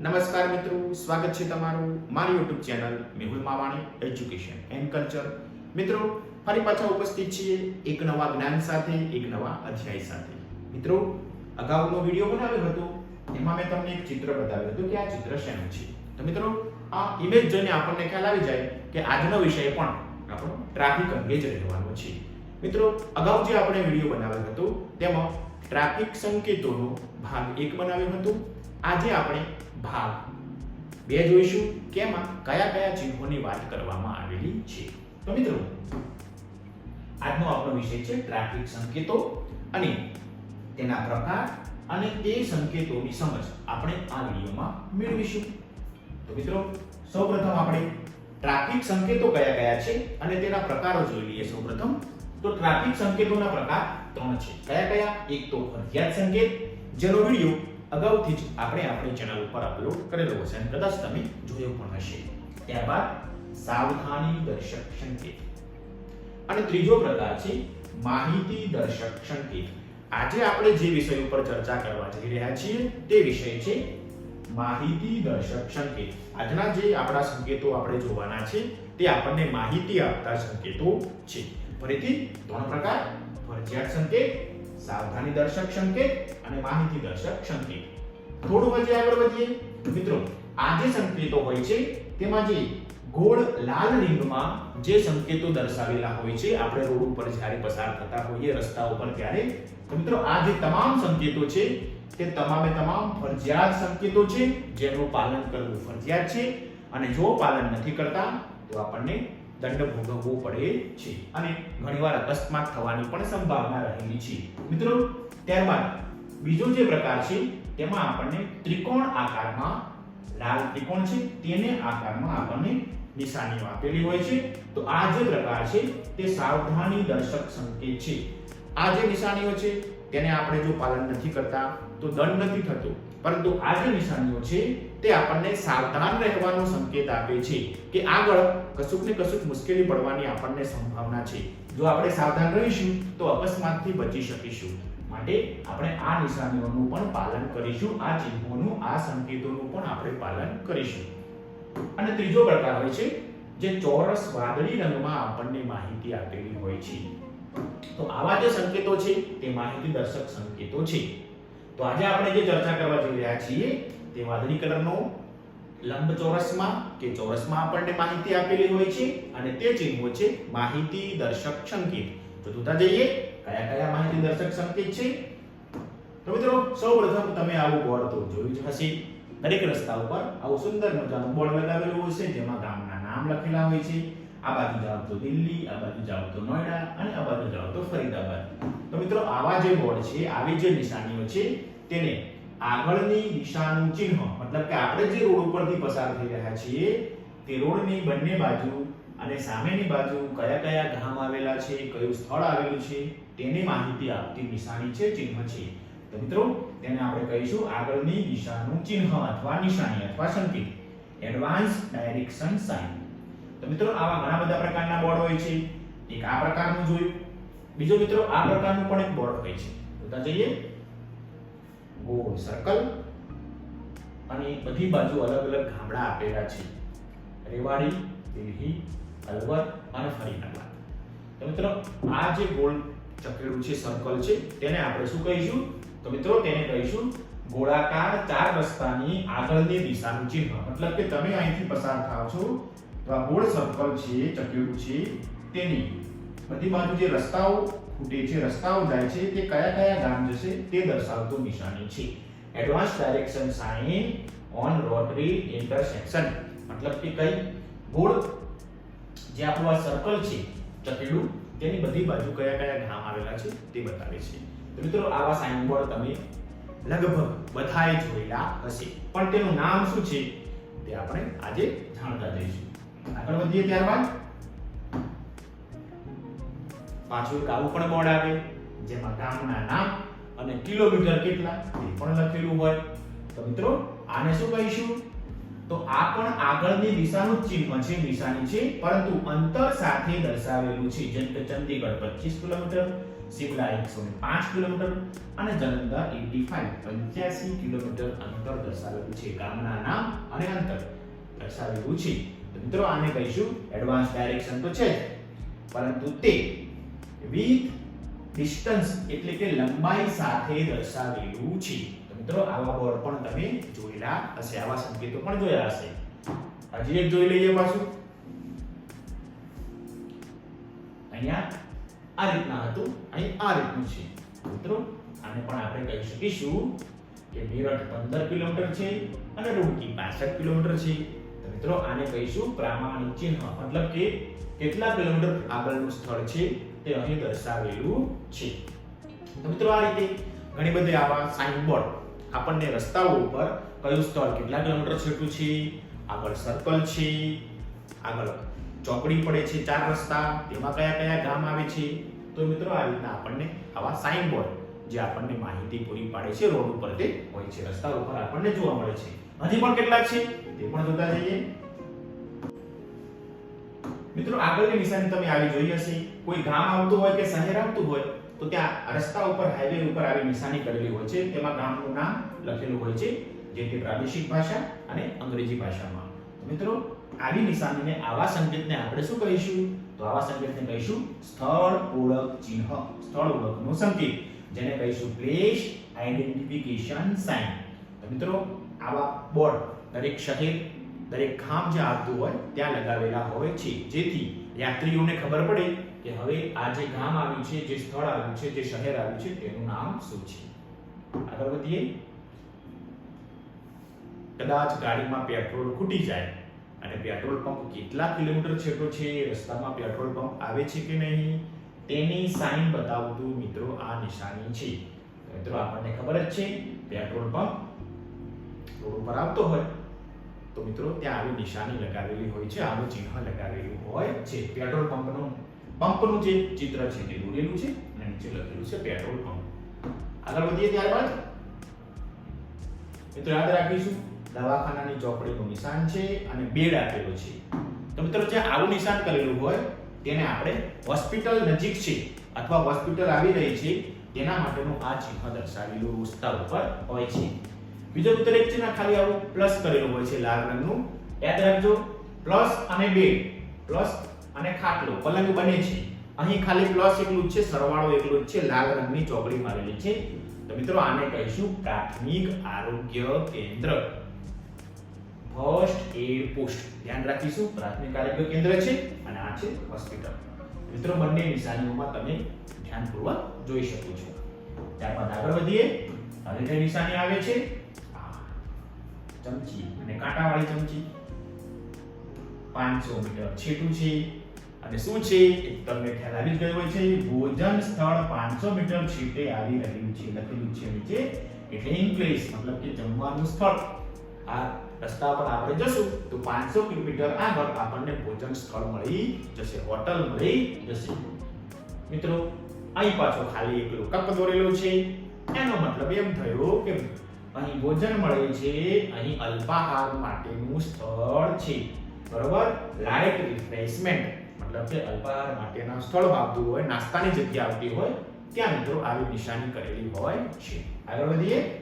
નમસ્કાર મિત્રો, સ્વાગત છે તમારું મારી YouTube channel Mehul Mavani education and culture મિત્રો, ફરી પાછા ઉપસ્થિત છીએ એક નવા જ્ઞાન સાથે, એક નવા અધ્યાય સાથે. મિત્રો, અગાઉનો વીડિયો બનાવ્યો હતો, એમાં મેં તમને એક ચિત્ર બતાવ્યું હતું કે આ ચિત્ર શેનું છે? તો મિત્રો, આ ઇમેજ જોઈને આપણને ખ્યાલ આવી જાય કે આજનો વિષય પણ આપણો ટ્રાફિક અંગે જ રહેવાનો છે. મિત્રો, અગાઉ જે આપણે વીડિયો બનાવ્યો હતો, તેમાં ટ્રાફિક સંકેતોનો ભાગ એક બનાવ્યો હતો. આજે આપણે ભાગ. બે જોઈશું કે એમાં કયા કયા ચિહ્નોની વાત કરવામાં આવેલી છે. તો મિત્રો, આજનો આપણો વિષય છે ટ્રાફિક સંકેતો અને તેના પ્રકાર અને તે સંકેતોની સમજ આપણે આ વિડીયોમાં મેળવીશું. તો મિત્રો, સૌપ્રથમ આપણે ટ્રાફિક સંકેતો કયા કયા છે અને તેના પ્રકારો જોઈ લઈએ સૌપ્રથમ. તો ટ્રાફિક સંકેતોના પ્રકાર ત્રણ છે. કયા કયા? એક તો ફરજિયાત સંકેત, જેનો વીડિયો અગાઉથી જ આપણે આપણી ચેનલ ઉપર અપલોડ કરેલો હશે અને કદાચ તમે જોયો પણ હશે. ત્યારબાદ સાવધાની દર્શક સંકેત. અને ત્રીજો પ્રકાર છે માહિતી દર્શક સંકેત. આજે આપણે જે વિષય ઉપર ચર્ચા કરવા જઈ રહ્યા છીએ તે વિષય છે માહિતી દર્શક સંકેત. આજના જે આપણા સંકેતો આપણે જોવાના છે તે આપણને માહિતી આપતા સંકેતો છે. ફરીથી, ત્રણ પ્રકાર. ફરજિયાત સંકેત સાવધાની દર્શક સંકેત અને માહિતી દર્શક સંકેત. થોડું વચ્ચે આગળ વધીએ. મિત્રો, આ જે સંકેતો હોય છે, તેમાં જે ગોળ લાલ રિંગમાં જે સંકેતો દર્શાવેલા હોય છે, આપણે રોડ ઉપર જ્યારે પસાર થતા હોઈએ રસ્તા ઉપર ત્યારે મિત્રો, આ જે તમામ સંકેતો છે, તે તમામે તમામ ફરજિયાત સંકેતો છે, જેનું પાલન કરવું ફરજિયાત છે. અને જો પાલન નથી કરતા, તો આપણને દંડ ભોગવવો પડે છે. અને ઘણીવાર અકસ્માત થવાની પણ સંભાવના રહેલી છે. મિત્રો, ત્યારબાદ બીજો જે પ્રકાર છે, તેમાં આપણને ત્રિકોણ આકારમાં લાલ ત્રિકોણ છે, તેને આકારમાં આપણને નિશાનીઓ આપેલી હોય છે. તો આ જે પ્રકાર છે, તે સાવધાની દર્શક સંકેત છે. આ જે નિશાનીઓ છે, તેને આપણે જો પાલન નથી કરતા, તો દંડ નથી થતો. પરંતુ આ જે નિશાનીઓ છે, તે આપણને સાવધાન રહેવાનો સંકેત આપે છે કે આગળ કશુંક ને કશુંક મુશ્કેલી પડવાની આપણને સંભાવના છે. જો આપણે સાવધાન રહીશું, તો અકસ્માતથી બચી શકીશું. માટે આપણે આ નિશાનીઓનું પણ પાલન કરીશું, આ ચિહ્નોનું, આ સંકેતોનું પણ આપણે પાલન કરીશું. અને ત્રીજો પ્રકાર હોય છે, જે ચોરસ વાદળી રંગમાં આપણને માહિતી આપેલી હોય છે. તો આવા જે સંકેતો છે, તે માહિતી દર્શક સંકેતો છે. તો આજે આપણે જે ચર્ચા કરવા જઈ રહ્યા છીએ તે વાદળી કલરનો, લંબચોરસમાં કે ચોરસમાં આપણને માહિતી આપેલી હોય છે અને તે ચિહ્નો છે માહિતી દર્શક સંકેત. તો જોતા જઈએ કયા કયા માહિતી દર્શક સંકેત છે? તો મિત્રો, સૌપ્રથમ તમે આવું બોર્ડ તો જોયું જ હશે. દરેક રસ્તા ઉપર આવું સુંદર મજાનું બોર્ડ લગાવેલું હોય છે જેમાં ગામના નામ લખેલા હોય છે. આ બાજુ જાઓ તો દિલ્હી, આ બાજુ જાઓ તો નોઈડા અને આ બાજુ જાઓ તો ફરીદાબાદ. તો મિત્રો, આવા જે બોર્ડ છે, આવી જે નિશાનીઓ છે, તેને આગળની દિશાનું ચિહ્ન, મતલબ કે આપણે જે રોડ ઉપરથી પસાર થઈ રહ્યા છીએ, તે રોડની બંને બાજુ અને સામેની બાજુ કયા કયા ગામ આવેલા છે, કયું સ્થળ આવેલું છે, તેની માહિતી આપતી નિશાની છે, ચિહ્ન છે. તો મિત્રો, તેને આપણે કહીશું આગળની દિશાનું ચિહ્ન અથવા નિશાની અથવા સંકેત. એડવાન્સ ડાયરેક્શન સાઇન તો મિત્રો, આવા ઘણા બધા પ્રકારના બોર્ડ હોય છે. એક આ પ્રકારનું જોયું. બીજો મિત્રો આ પ્રકારનું પણ એક બોર્ડ હોય છે. બધા જઈએ. ગોળ સર્કલ અને બધી બાજુ અલગ અલગ ગામડા આપેલા છે. રેવાડી, દિલ્હી, અલવર અને ફરીદાબાદ. તો મિત્રો, આ જે ગોળ ચકેડું છે સર્કલ છે, તેને આપણે શું કહીશું? તો મિત્રો, તેને કહીશું ગોળાકાર ચાર રસ્તાની આગળની દિશાનું ચિહ્ન. મતલબ કે તમે અહીંથી પસાર થાવ છો, તો આ ગોળ સર્કલ છે, ચકેડું છે, તેની. બધી બાજુ જે રસ્તાઓ ખૂટે છે, રસ્તાઓ જાય છે, તે કયા કયા ગામ જશે તે દર્શાવતું નિશાની છે. Advance direction sign on rotary intersection મતલબ કે કઈ? ગોળ જે આપણું આ સર્કલ છે, ચકેડું, તેની બધી બાજુ કયા કયા ગામ આવેલા છે તે બતાવે છે. તો મિત્રો, આવા સાઇન બોર્ડ તમે લગભગ બધાએ જોયેલા હશે. પણ તેનું નામ શું છે તે આપણે આજે જાણતા જઈશું. આગળ વધીએ ત્યારબાદ. પાછું એક પણ બોર્ડ આવે, જેમાં ગામના નામ અને કિલોમીટર કેટલા તે પણ લખેલું હોય. તો મિત્રો, આને શું કહીશું? તો આ પણ આગળની દિશાનું ચિહ્ન છે, નિશાની છે, પરંતુ અંતર સાથે દર્શાવેલું છે, જેમ કે ચંદીગઢ 25 કિલોમીટર એકસો પાંચ કિલોમીટર અને જલંધર એટી ફાઈવ, પંચ્યાસી કિલોમીટર અંતર દર્શાવેલું છે, ગામના નામ અને અંતર દર્શાવેલું છે. મિત્રો, આને કહીશું એડવાન્સ ડાયરેક્શન તો છે પરંતુ તે વિથ ડિસ્ટન્સ એટલે કે લંબાઈ સાથે દર્શાવેલું છે. તો મિત્રો, આવા બોર્ડ પણ તમે જોયેલા હશે, આવા સંકેતો પણ જોયા હશે. હજી એક જોઈ લઈએ પાછું. અહીંયા આ રીતના હતું, અહીં આ રીતનું છે. મિત્રો, આને પણ આપણે કહી શકીશું કે મેરઠ પંદર કિલોમીટર છે અને રૂડકી પાસઠ કિલોમીટર છે. તો મિત્રો, આને કહીશું પ્રામાણિક ચિહ્ન, મતલબ કે કેટલા કિલોમીટર આગળનું સ્થળ છે? તે અહીં દર્શાવેલું છે. મિત્રો આ રીતે ઘણી બધી આવા સાઇન બોર્ડ આપણને રસ્તાઓ ઉપર કયું સ્થળ કેટલા કિલોમીટર છેટું છે, આગળ સર્કલ છે, આગળ ચોકડી પડે છે ચાર રસ્તા, તેમાં કયા કયા ગામ આવે છે. તો મિત્રો આ રીતના આપણને આવા સાઇનબોર્ડ જે આપણને માહિતી પૂરી પાડે છે, રોડ ઉપર તે હોય છે, રસ્તા ઉપર આપણને જોવા મળે છે. હજી પણ કેટલા છે, તે પણ જોતા જઈએ. મિત્રો આગળની નિશાની તમે આવી જોઈ હશે. કોઈ ગામ આવતું હોય કે શહેર આવતું હોય, તો ત્યાં રસ્તા ઉપર હાઈવે ઉપર આવી નિશાની કરેલી હોય છે. તેમાં ગામનું નામ લખેલું હોય છે જે કે પ્રાદેશિક ભાષા અને અંગ્રેજી ભાષામાં. મિત્રો, આવી નિશાનીને આવા સંકેતને આપણે શું કહીશું? તો આવા સંકેતને કહીશું સ્થળ ઓળખ ચિહ્ન. સ્થળ ઓળખનો સંકેત, જેને કહીશું પ્લેસ આઈડેન્ટિફિકેશન સાઇન તો મિત્રો, આવા બોર્ડ દરેક શહેર, દરેક ગામ જે આવતું હોય, ત્યાં લગાવેલા હોય છે. જેથી યાત્રીઓને ખબર પડે કે હવે આ જે ગામ આવ્યું છે, જે સ્થળ આવ્યું છે, જે શહેર આવ્યું છે, તેનું નામ શું છે? આગળ વધીએ. કદાચ ગાડીમાં પેટ્રોલ ખૂટી જાય અને પેટ્રોલ પંપ કેટલા કિલોમીટર છેટો છે રસ્તામાં પેટ્રોલ પંપ આવે છે કે નહીં, તેની સાઇન બતાવતું મિત્રો આ નિશાની છે. મિત્રો, આપણને ખબર જ છે, પેટ્રોલ પંપ રોડ ઉપર આવતો હોય. તો મિત્રો, ત્યાં આવી નિશાની લગાવેલી હોય છે, આનું ચિહ્ન લગાવેલું હોય છે. પેટ્રોલ પંપનું પંપનું જે ચિત્ર છે તે દોરેલું છે, અને નીચે લખેલું છે, પેટ્રોલ પંપ. આગળ વધીએ ત્યારબાદ મિત્રો, યાદ રાખીશું, દવાખાનાની ચોકડીનું નિશાન છે અને બેડ આપેલો છે. તો મિત્રો, જે આવું નિશાન કરેલું હોય, તેને આપણે હોસ્પિટલ નજીક છે અથવા હોસ્પિટલ આવી રહી છે, તેના માટેનું આ ચિહ્ન દર્શાવેલું રસ્તા ઉપર હોય છે. બીજો મિત્ર એક છે ને ખાલી આવું પ્લસ કરેલું હોય છે, લાલ રંગનું. યાદ રાખજો પ્લસ અને બેડ પ્લસ અને ખાટલો, પલંગ બને છે. અહીં ખાલી પ્લસ એકલું જ છે, સરવાળો એકલો જ છે, લાલ રંગની ચોકડી મારેલી છે. તો મિત્રો, આને કહીશું પ્રાથમિક આરોગ્ય કેન્દ્ર. ફર્સ્ટ એડ પોસ્ટ ધ્યાન રાખીશું, પ્રાથમિક આરોગ્ય કેન્દ્ર છે અને આ છે હોસ્પિટલ મિત્રો, બંને નિશાનીઓમાં તમે ધ્યાનપૂર્વક જોઈ શકો છો. ત્યારબાદ આગળ વધીએ. હવે જે નિશાની આવે છે. ચમચી, અને કાંટાવાળી ચમચી. 500 મીટર છેટું છે. અને શું છે? તમને ખ્યાલ આવી ગયો હોય છે, ભોજન સ્થળ 500 મીટર છેટે આવી રહ્યું છે, લખેલું છે નીચે. એટલે પ્લેસ મતલબ કે જમવાનું સ્થળ. આ રસ્તા પર આપણે જશું, તો 500 કિલોમીટર આગળ આપણને ભોજન સ્થળ મળી જશે, હોટલ મળી જશે. મિત્રો, અહીં પાછો ખાલી એકલો કપ દોરેલો છે. એનો મતલબ એમ થયો કે અહીં ભોજન મળે છે, અહીં અલ્પાહાર માટેનું સ્થળ છે. બરોબર? લાઇટ રિફ્રેશમેન્ટ મતલબ કે અલ્પાહાર માટેના સ્થળ આવતું હોય, નાસ્તાની જગ્યા આવતી હોય, ત્યાં મિત્રો આવી નિશાની કરેલી હોય છે. આગળ વધીએ.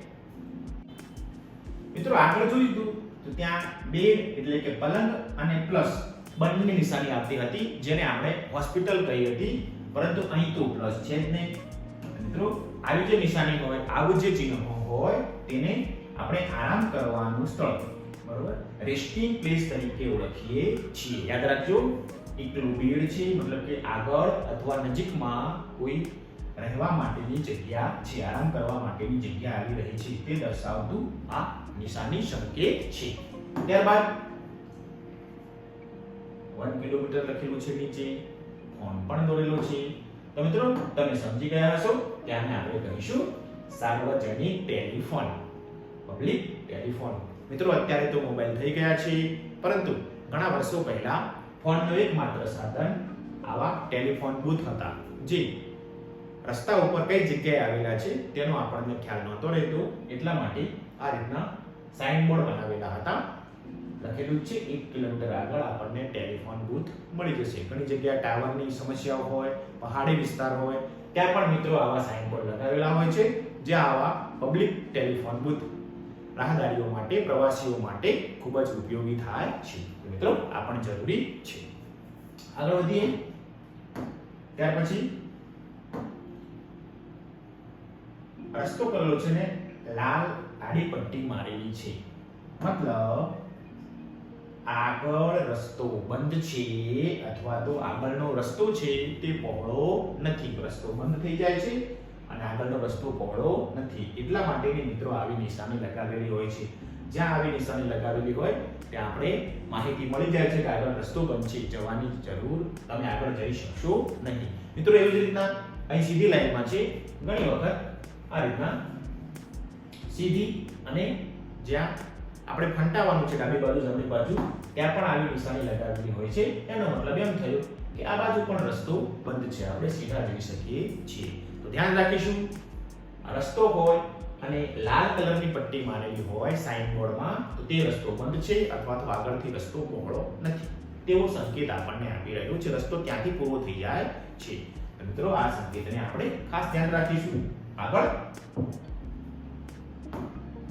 મિત્રો આગળ જોઈ તો ત્યાં બેડ એટલે કે પલંગ અને પ્લસ બંને નિશાની આવતી હતી, જેને આપણે હોસ્પિટલ કહી હતી. પરંતુ અહીં તો પ્લસ છે જ નહીં. મિત્રો, આવી જે નિશાની હોય, આવું જે ચિહ્ન હોય, તેને આપણે આરામ કરવાનું સ્થળ, બરોબર? રેસ્ટિંગ પ્લેસ તરીકે ઓળખીએ છીએ. યાદ રાખજો. એકલું ભીડ છે, મતલબ કે આગળ અથવા નજીકમાં કોઈ રહેવા માટેની જગ્યા છે આરામ કરવા માટેની જગ્યા આવી રહી છે, તે દર્શાવતું આ નિશાની સંકેત છે. ત્યારબાદ વન કિલોમીટર લખેલું છે નીચે ફોન પણ દોરેલો છે. તો મિત્રો, તમે સમજી ગયા હશો ત્યાંને આપણે કહીશું સાર્વજનિક ટેલિફોન, પબ્લિક ટેલિફોન. મિત્રો, અત્યારે તો મોબાઈલ થઈ ગયા છે, પરંતુ ઘણા વર્ષો પહેલા ફોનનો એકમાત્ર સાધન આવા ટેલિફોન બૂથ હતા, જે રસ્તા ઉપર કઈ જગ્યાએ આવેલા છે તેનો આપણને ખ્યાલ નહોતો રહેતો. એટલા માટે આ રીતના સાઇન બોર્ડ બનાવેલા હતા. લખેલું છે, એક કિલોમીટર આગળ આપણને ટેલિફોન બૂથ મળી જશે. ઘણી જગ્યાએ ટાવરની સમસ્યાઓ હોય, પહાડી વિસ્તાર હોય, ત્યાં પણ મિત્રો આવા સાઇનબોર્ડ લગાવેલા હોય છે, જે આવા પબ્લિક ટેલિફોન બૂથ રાહદારીઓ માટે, પ્રવાસીઓ માટે ખૂબ જ ઉપયોગી થાય છે. મિત્રો, આ પણ જરૂરી છે. આગળ વધીએ. ત્યાર પછી રસ્તો કરેલો છે ને, લાલ આડી પટ્ટી મારેલી છે. મતલબ, આગળ રસ્તો બંધ છે, અથવા તો આગળનો રસ્તો છે, તે પહોળો નથી. રસ્તો બંધ થઈ જાય છે, અને આગળનો રસ્તો પહોળો નથી. એટલા માટેની મિત્રો, આવી નિશાની લગાવેલી હોય છે. જ્યાં આવી નિશાની લગાવેલી હોય, ત્યાં આપણે માહિતી મળી જાય છે કે આગળ રસ્તો બનશે, જવાની જરૂર તમે આગળ જઈ શકશો નહીં. મિત્રો, એવી જ રીતના અહીં સીધી લાઈનમાં છે. ઘણી વખત આ રીતના સીધી અને જ્યાં આપણે ફંટાવાનું છે ડાબી બાજુ, જમણી બાજુ, ત્યાં પણ આવી નિશાની લગાવેલી હોય છે. એનો મતલબ એમ થયો કે આ બાજુ પણ રસ્તો બંધ છે. આપણે સીધા જઈ શકીએ છીએ. તો ધ્યાન રાખીશું. રસ્તો હોય અને લાલ કલરની પટ્ટી મારેલી હોય સાઇન બોર્ડમાં તો તે રસ્તો બંધ છે અથવા તો આગળથી રસ્તો પહોળો નથી. તેવો સંકેત આપણને આપી રહ્યો છે. રસ્તો ક્યાંથી પૂરો થઈ જાય છે. મિત્રો, આ સંકેતને આપણે ખાસ ધ્યાન રાખીશું. આગળ.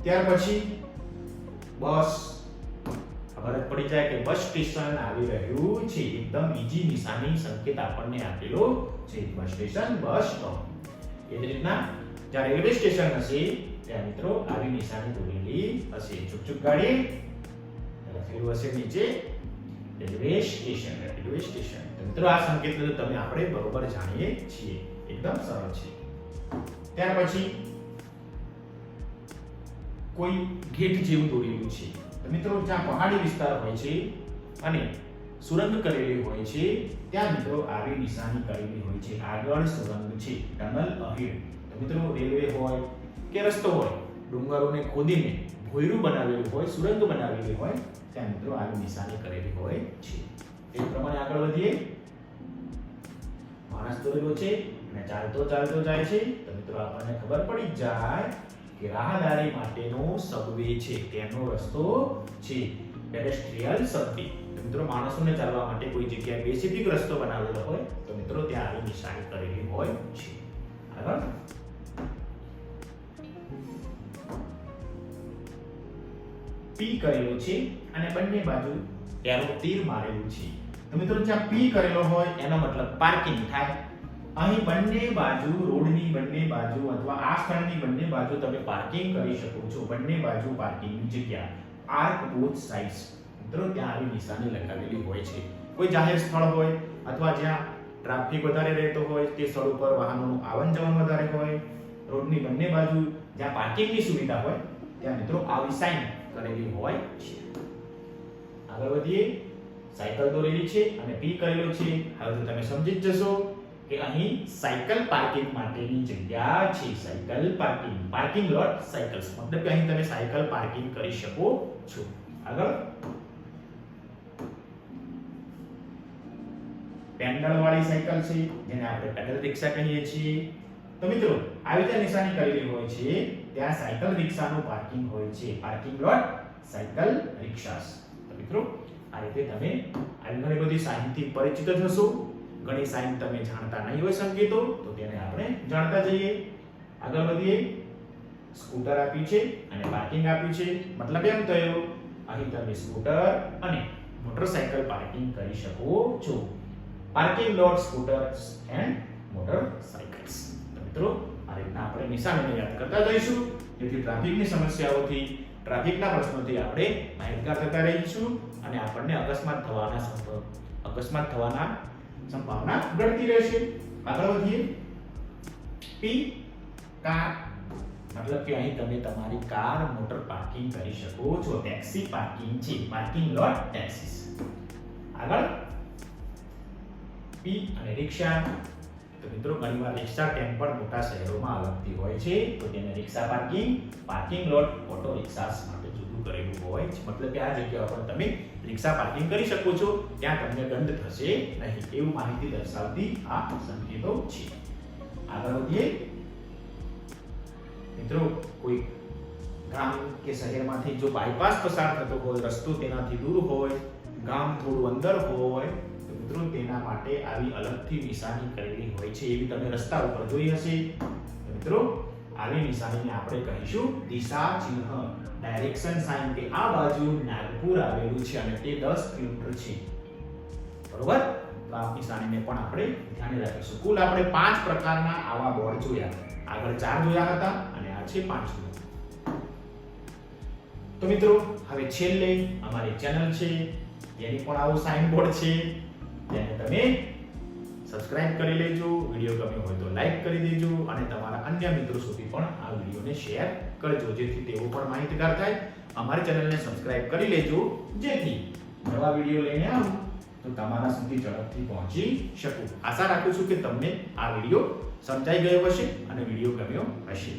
ત્યાર પછી બસ. ખબર પડી જાય કે બસ સ્ટેશન આવી રહ્યું છે. એકદમ ઈજી નિશાની સંકેત આપણને આપેલો છે. બસ સ્ટેશન, બસ સ્ટોપ એ જ રીતના જ્યાં રેલવે સ્ટેશન હશે, ત્યાં મિત્રો આવી નિશાની દોરેલી હશે. ચૂક ચૂક ગાડી. લખેલું હશે નીચે રેલવે સ્ટેશન રેલવે સ્ટેશન. મિત્રો આ સંકેત તમે આપણે બરોબર જાણીએ છીએ. એકદમ સરળ છે. ત્યાર પછી કોઈ ગેટ જેવું દોરેલું છે. મિત્રો જ્યાં પહાડી વિસ્તાર હોય છે અને સુરંગ કરેલી હોય છે, ત્યાં મિત્રો આવી નિશાની કરેલી હોય છે. આગળ સુરંગ છે, ટનલ અહીર મિત્રો રેલવે હોય કે રસ્તો હોય, ડુંગરોને ખોદીને ભોયરું બનાવેલું હોય, સુરંગ બનાવેલી હોય, ત્યાં મિત્રો આવી નિશાની કરેલી હોય છે. એ પ્રમાણે આગળ વધીએ. માણસ દોરેલો છે અને ચાલતો ચાલતો જાય છે. તો મિત્રો, આપણને ખબર પડી જાય કે રાહદારી માટેનો સબવે છે, તેનો રસ્તો છે પેડેસ્ટ્રીયલ સબવે તો મિત્રો, માણસોને ચાલવા માટે કોઈ જગ્યાએ બેસિફિક રસ્તો બનાવેલો હોય, તો મિત્રો, ત્યાં આવી નિશાની કરેલી હોય છે. આગળ પી કરેલો છે અને બંને બાજુ એરો તીર મારેલું છે. તો મિત્રો જ્યાં પી કરેલો હોય, એનો મતલબ પાર્કિંગ થાય. અહીં બંને બાજુ, રોડની બંને બાજુ અથવા આ સ્થળની બંને બાજુ તમે પાર્કિંગ કરી શકો છો. બંને બાજુ પાર્કિંગની જગ્યા. આર્ક બોથ સાઇડ્સ મિત્રો, ત્યાં આવી નિશાની લગાવેલી હોય છે. કોઈ જાહેર સ્થળ હોય અથવા જ્યાં ટ્રાફિક વધારે રહેતો હોય, તે સ્થળ ઉપર વાહનોનું આવન જવન વધારે હોય, રોડની બંને બાજુ જ્યાં પાર્કિંગની સુવિધા હોય, ત્યાં મિત્રો આવી સાઇન કરેલી હોય છે. આગળ વધીએ. સાયકલ દોરેલી છે અને પી કરેલો છે. હવે તો તમે સમજી જ જશો કે અહીં સાયકલ પાર્કિંગ માટેની જગ્યા છે. Cycle parking. Parking lot cycles મતલબ કે અહીં તમે સાયકલ પાર્કિંગ કરી શકો છો. આગળ. પેન્ડલ વાળી સાયકલ છે, જેને આપણે પેડલ રિક્ષા કહીએ છીએ. તો મિત્રો, આવી રીતે નિશાની કરેલી હોય છે, ત્યાં સાયકલ રિક્ષાનું પાર્કિંગ હોય છે. Parking lot cycle rickshaws. તો મિત્રો, આ રીતે તમે ઘણી બધી સાઇનથી પરિચિત થશો ઘણી સાઇન તમે જાણતા નહીં હોય સંકેતો, તો તેને આપણે જાણતા જઈએ. આગળ વધીએ. સ્કૂટર આપ્યું છે અને પાર્કિંગ આપ્યું છે. મતલબ એમ થયો, અહીં તમે સ્કૂટર અને મોટરસાયકલ પાર્કિંગ કરી શકો છો. Parking lot scooters and motorcycles મિત્રો, આ રીતના આપણે નિશાનીને યાદ કરતા જઈશું. જેથી ટ્રાફિકની સમસ્યાઓથી, ટ્રાફિકના પ્રશ્નોથી આપણે માહિતગાર થતા રહીશું અને આપણને અકસ્માત થવાના સંભવ, અકસ્માત થવાના સંભાવના ઘટતી રહેશે. આગળ વધીએ. P, car. મતલબ કે અહીં તમે તમારી કાર, મોટર પાર્કિંગ કરી શકો છો. ટેક્સી પાર્કિંગ છે. Parking lot, taxis. આગળ. પી અને રિક્ષા. તો મિત્રો, ઘણીવાર રિક્ષા ટેમ્પર મોટા શહેરોમાં અલગથી હોય છે. તો તેને rickshaw parking parking lot, auto rickshaws માટે જુદું કરેલું હોય છે. મતલબ કે આ જગ્યા પર તમે રિક્ષા પાર્કિંગ કરી શકો છો. ત્યાં તમને દંડ થશે નહીં. એવું માહિતી દર્શાવતી આ સંકેતો છે. આગળ વધીએ. મિત્રો, કોઈ ગામ કે શહેરમાંથી જો બાયપાસ પસાર થતો હોય, રસ્તો તેનાથી દૂર હોય, ગામ થોડું અંદર હોય મિત્રો, તેના માટે આવી અલગથી નિશાની કરેલી હોય છે, એવી તમે રસ્તા ઉપર જોઈ હશે. મિત્રો, આવી નિશાનીને આપણે કહીશું દિશા ચિહ્ન ડાયરેક્શન સાઇન કે આ બાજુ નાગપુર આવેલું છે અને તે 10 કિલોમીટર છે. બરોબર? તો આ નિશાનીને પણ આપણે ધ્યાને રાખીશું. કુલ આપણે પાંચ પ્રકારના આવા બોર્ડ જોયા. આગળ ચાર જોયા હતા અને આ છે પાંચમું તો મિત્રો, હવે છેલ્લે અમારી ચેનલ છે. એની પણ આવું સાઇન બોર્ડ છે. તેને તમે સબસ્ક્રાઇબ કરી લેજો વીડિયો ગમ્યો હોય તો લાઈક કરી દેજો અને તમારા અન્ય મિત્રો સુધી પણ આ વિડીયોને શેર કરજો, જેથી તેઓ પણ માહિતગાર થાય. અમારી ચેનલને સબસ્ક્રાઇબ કરી લેજો, જેથી નવા વીડિયો લઈને આવું તો તમારા સુધી ઝડપથી પહોંચી શકું. આશા રાખું છું કે તમને આ વીડિયો સમજાઈ ગયો હશે અને વીડિયો ગમ્યો હશે.